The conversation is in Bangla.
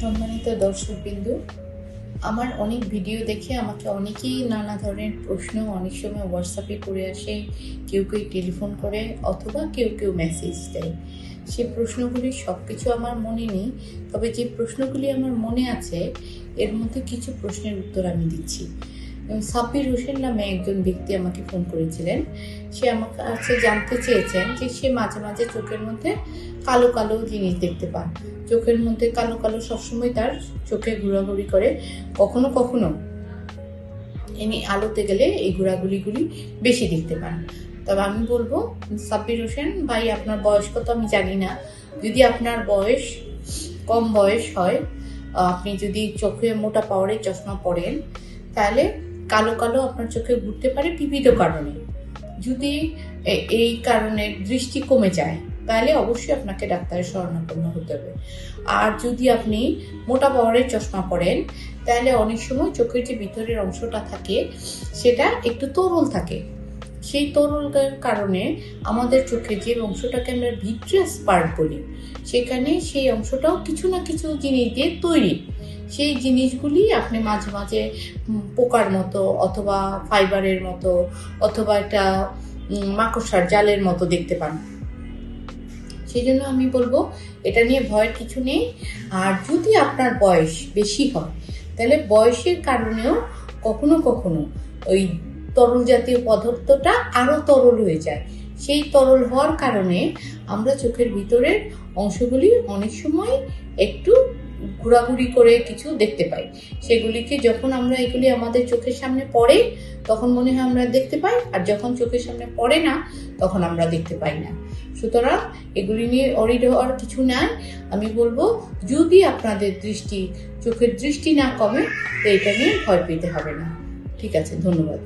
সম্মানিত দর্শকবিন্দু, আমার অনেক ভিডিও দেখে আমাকে অনেকেই নানা ধরনের প্রশ্ন অনেক সময় হোয়াটসঅ্যাপে করে আসে, কেউ কেউ টেলিফোন করে অথবা কেউ কেউ মেসেজ দেয়। সে প্রশ্নগুলি সব কিছু আমার মনে নেই, তবে যে প্রশ্নগুলি আমার মনে আছে, এর মধ্যে কিছু প্রশ্নের উত্তর আমি দিচ্ছি। সাব্বির হোসেন নামে একজন ব্যক্তি আমাকে ফোন করেছিলেন। সে আমার কাছে জানতে চেয়েছেন যে সে মাঝে মাঝে চোখের মধ্যে কালো কালো জিনিস দেখতে পান চোখের মধ্যে কালো কালো সবসময় তার চোখে ঘোরাঘুরি করে। কখনো কখনো ইনি আলোতে গেলে এই ঘোরাঘুরিগুলি বেশি দেখতে পান। তবে আমি বলব, সাব্বির হোসেন, ভাই, আপনার বয়স কত আমি জানি না। যদি আপনার বয়স কম বয়স হয় আপনি যদি চোখে মোটা পাওয়ারের চশমা পরেন, তাহলে কালো কালো আপনার চোখে ঘুরতে পারে বিবিধ কারণে। যদি এই কারণে দৃষ্টি কমে যায়, তাহলে অবশ্যই আপনাকে ডাক্তারের শরণাপন্ন হতে হবে। আর যদি আপনি মোটা পাওয়ারের চশমা পরেন, তাহলে অনেক সময় চোখের যে ভিতরের অংশটা থাকে, সেটা একটু তরল থাকে। সেই তরলের কারণে আমাদের চোখে যে অংশটাকে আমরা ভিট্রিয়াস পার্ট বলি, সেখানে সেই অংশটাও কিছু না কিছু জিনিস দিয়ে তৈরি। সেই জিনিসগুলি আপনি মাঝে মাঝে পোকার মতো অথবা ফাইবারের মতো অথবা একটা মাকড়সার জালের মতো দেখতে পান। সেই জন্য আমি বলব, এটা নিয়ে ভয়ের কিছু নেই। আর যদি আপনার বয়স বেশি হয়, তাহলে বয়সের কারণেও কখনো কখনো ওই তরল জাতীয় পদার্থটা আরও তরল হয়ে যায়। সেই তরল হওয়ার কারণে আমরা চোখের ভিতরের অংশগুলি অনেক সময় একটু ঘোরাঘুরি করে কিছু দেখতে পাই। সেগুলিকে যখন আমরা এগুলি আমাদের চোখের সামনে পড়ে, তখন মনে হয় আমরা দেখতে পাই, আর যখন চোখের সামনে পড়ে না, তখন আমরা দেখতে পাই না। সুতরাং এগুলি নিয়ে অরিড হওয়ার কিছু নাই। আমি বলব, যদি আপনাদের দৃষ্টি, চোখের দৃষ্টি না কমে, তো এটা নিয়ে ভয় পেতে হবে না। ঠিক আছে, ধন্যবাদ।